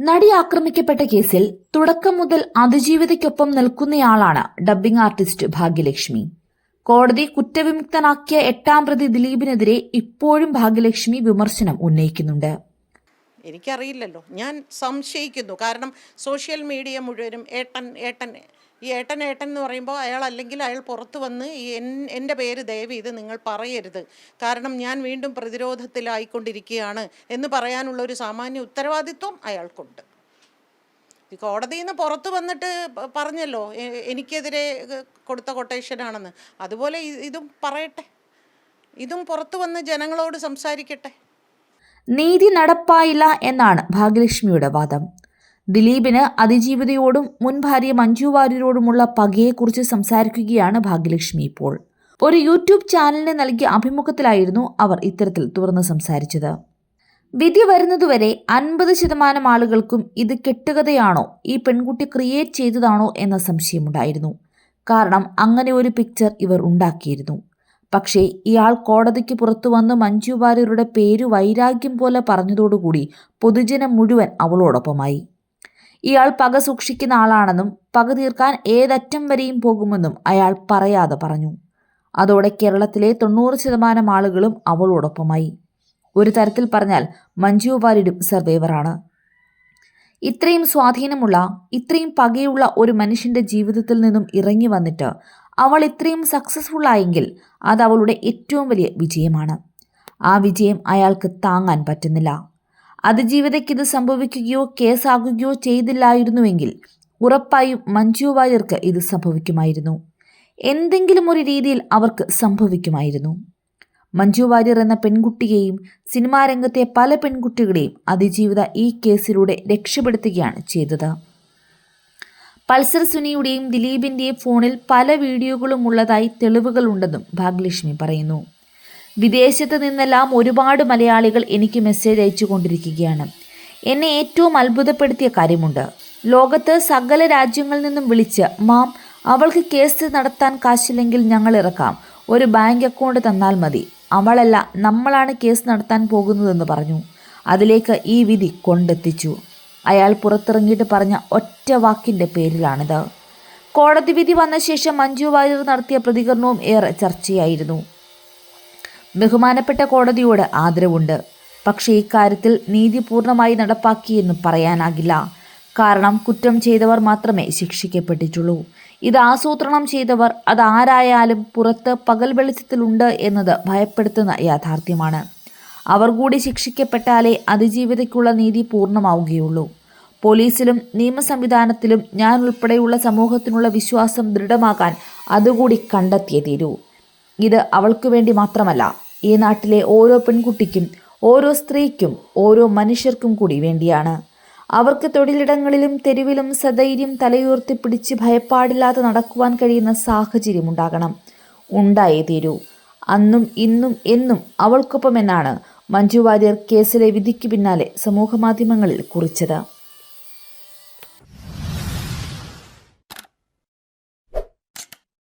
നടി ആക്രമിക്കപ്പെട്ട കേസിൽ തുടക്കം മുതൽ അതിജീവിതയ്ക്കൊപ്പം നിൽക്കുന്നയാളാണ് ഡബ്ബിംഗ് ആർട്ടിസ്റ്റ് ഭാഗ്യലക്ഷ്മി. കോടതി കുറ്റവിമുക്തനാക്കിയ എട്ടാം പ്രതി ദിലീപിനെതിരെ ഇപ്പോഴും ഭാഗ്യലക്ഷ്മി വിമർശനം ഉന്നയിക്കുന്നുണ്ട്. എനിക്കറിയില്ലല്ലോ. ഞാൻ സംശയിക്കുന്നു. കാരണം സോഷ്യൽ മീഡിയ മുഴുവനും ഏട്ടൻ ഏട്ടൻ ഈ ഏട്ടൻ ഏട്ടൻ എന്ന് പറയുമ്പോൾ അയാൾ അല്ലെങ്കിൽ അയാൾ പുറത്തു വന്ന് ഈ എൻ എന്റെ പേര് ദയവ് ഇത് നിങ്ങൾ പറയരുത്. കാരണം ഞാൻ വീണ്ടും പ്രതിരോധത്തിലായിക്കൊണ്ടിരിക്കുകയാണ് എന്ന് പറയാനുള്ള ഒരു സാമാന്യ ഉത്തരവാദിത്വം അയാൾക്കുണ്ട്. കോടതിയിൽ നിന്ന് പുറത്ത് വന്നിട്ട് പറഞ്ഞല്ലോ എനിക്കെതിരെ കൊടുത്ത കൊട്ടേഷനാണെന്ന് അതുപോലെ ഇതും പറയട്ടെ. ഇതും പുറത്തു വന്ന് ജനങ്ങളോട് സംസാരിക്കട്ടെ. നീതി നടപ്പായില്ല എന്നാണ് ഭാഗ്യലക്ഷ്മിയുടെ വാദം. ദിലീപിന് അതിജീവിതയോടും മുൻ ഭാര്യ മഞ്ജു വാര്യരോടുമുള്ള പകയെക്കുറിച്ച് സംസാരിക്കുകയാണ് ഭാഗ്യലക്ഷ്മി ഇപ്പോൾ. ഒരു യൂട്യൂബ് ചാനലിന് നൽകിയ അഭിമുഖത്തിലായിരുന്നു അവർ ഇത്തരത്തിൽ തുറന്ന് സംസാരിച്ചത്. വിധി വരുന്നതുവരെ അൻപത് ശതമാനം ആളുകൾക്കും ഇത് കെട്ടുകഥയാണോ ഈ പെൺകുട്ടി ക്രിയേറ്റ് ചെയ്തതാണോ എന്ന സംശയമുണ്ടായിരുന്നു. കാരണം അങ്ങനെ ഒരു പിക്ചർ ഇവർ ഉണ്ടാക്കിയിരുന്നു. പക്ഷേ ഇയാൾ കോടതിക്ക് പുറത്തു വന്ന് മഞ്ജു വാര്യരുടെ പേര് വൈരാഗ്യം പോലെ പറഞ്ഞതോടുകൂടി പൊതുജനം മുഴുവൻ അവളോടൊപ്പമായി. ഇയാൾ പക സൂക്ഷിക്കുന്ന ആളാണെന്നും പക തീർക്കാൻ ഏതറ്റം വരെയും പോകുമെന്നും അയാൾ പറയാതെ പറഞ്ഞു. അതോടെ കേരളത്തിലെ തൊണ്ണൂറ് ശതമാനം ആളുകളും അവളോടൊപ്പമായി. ഒരു തരത്തിൽ പറഞ്ഞാൽ മഞ്ജു വാര്യരും സർവൈവറാണ്. ഇത്രയും സ്വാധീനമുള്ള ഇത്രയും പകയുള്ള ഒരു മനുഷ്യന്റെ ജീവിതത്തിൽ നിന്നും ഇറങ്ങി വന്നിട്ട് അവൾ ഇത്രയും സക്സസ്ഫുൾ ആയെങ്കിൽ അത് അവളുടെ ഏറ്റവും വലിയ വിജയമാണ്. ആ വിജയം അയാൾക്ക് താങ്ങാൻ പറ്റുന്നില്ല. അതിജീവിതയ്ക്ക് ഇത് സംഭവിക്കുകയോ കേസാകുകയോ ചെയ്തില്ലായിരുന്നുവെങ്കിൽ ഉറപ്പായും മഞ്ജു വാര്യർക്ക് ഇത് സംഭവിക്കുമായിരുന്നു. എന്തെങ്കിലും ഒരു രീതിയിൽ അവർക്ക് സംഭവിക്കുമായിരുന്നു. മഞ്ജു വാര്യർ എന്ന പെൺകുട്ടിയെയും സിനിമാ രംഗത്തെ പല പെൺകുട്ടികളെയും അതിജീവിത ഈ കേസിലൂടെ രക്ഷപ്പെടുത്തുകയാണ് ചെയ്തത്. പൾസർ സുനിയുടെയും ദിലീപിന്റെയും ഫോണിൽ പല വീഡിയോകളും ഉള്ളതായി തെളിവുകളുണ്ടെന്നും ഭാഗ്യലക്ഷ്മി പറയുന്നു. വിദേശത്ത് നിന്നെല്ലാം ഒരുപാട് മലയാളികൾ എനിക്ക് മെസ്സേജ് അയച്ചുകൊണ്ടിരിക്കുകയാണ്. എന്നെ ഏറ്റവും അത്ഭുതപ്പെടുത്തിയ കാര്യമുണ്ട്. ലോകത്ത് സകല രാജ്യങ്ങളിൽ നിന്നും വിളിച്ച് മാം അവൾക്ക് കേസ് നടത്താൻ കാശില്ലെങ്കിൽ ഞങ്ങൾ ഇറക്കാം. ഒരു ബാങ്ക് അക്കൗണ്ട് തന്നാൽ മതി. അവളല്ല നമ്മളാണ് കേസ് നടത്താൻ പോകുന്നതെന്ന് പറഞ്ഞു. അതിലേക്ക് ഈ വിധി കൊണ്ടെത്തിച്ചു. അയാൾ പുറത്തിറങ്ങിയിട്ട് പറഞ്ഞ ഒറ്റ വാക്കിന്റെ പേരിലാണിത്. കോടതി വിധി വന്ന ശേഷം മഞ്ജു വാര്യർ നടത്തിയ പ്രതികരണവും ഏറെ ചർച്ചയായിരുന്നു. ബഹുമാനപ്പെട്ട കോടതിയോട് ആദരവുണ്ട്. പക്ഷേ ഇക്കാര്യത്തിൽ നീതി പൂർണമായി നടപ്പാക്കിയെന്ന് പറയാനാകില്ല. കാരണം കുറ്റം ചെയ്തവർ മാത്രമേ ശിക്ഷിക്കപ്പെട്ടിട്ടുള്ളൂ. ഇത് ആസൂത്രണം ചെയ്തവർ അത് ആരായാലും പുറത്ത് പകൽ വെളിച്ചത്തിലുണ്ട് എന്നത് ഭയപ്പെടുത്തുന്ന യാഥാർത്ഥ്യമാണ്. അവർ കൂടി ശിക്ഷിക്കപ്പെട്ടാലേ അതിജീവിതയ്ക്കുള്ള നീതി പൂർണമാവുകയുള്ളൂ. പോലീസിലും നിയമ സംവിധാനത്തിലും ഞാൻ ഉൾപ്പെടെയുള്ള സമൂഹത്തിനുള്ള വിശ്വാസം ദൃഢമാക്കാൻ അതുകൂടി കണ്ടെത്തിയേ തീരൂ. ഇത് അവൾക്കു വേണ്ടി മാത്രമല്ല ഈ നാട്ടിലെ ഓരോ പെൺകുട്ടിക്കും ഓരോ സ്ത്രീക്കും ഓരോ മനുഷ്യർക്കും കൂടി വേണ്ടിയാണ്. അവർക്ക് തൊഴിലിടങ്ങളിലും തെരുവിലും സധൈര്യം തലയുയർത്തി പിടിച്ച് ഭയപ്പാടില്ലാതെ നടക്കുവാൻ കഴിയുന്ന സാഹചര്യം ഉണ്ടാകണം. ഉണ്ടായേ തീരൂ. അന്നും ഇന്നും എന്നും അവൾക്കൊപ്പം എന്നാണ് മഞ്ജു വാര്യർ കേസിലെ വിധിക്ക് പിന്നാലെ സമൂഹമാധ്യമങ്ങളിൽ കുറിച്ചത്.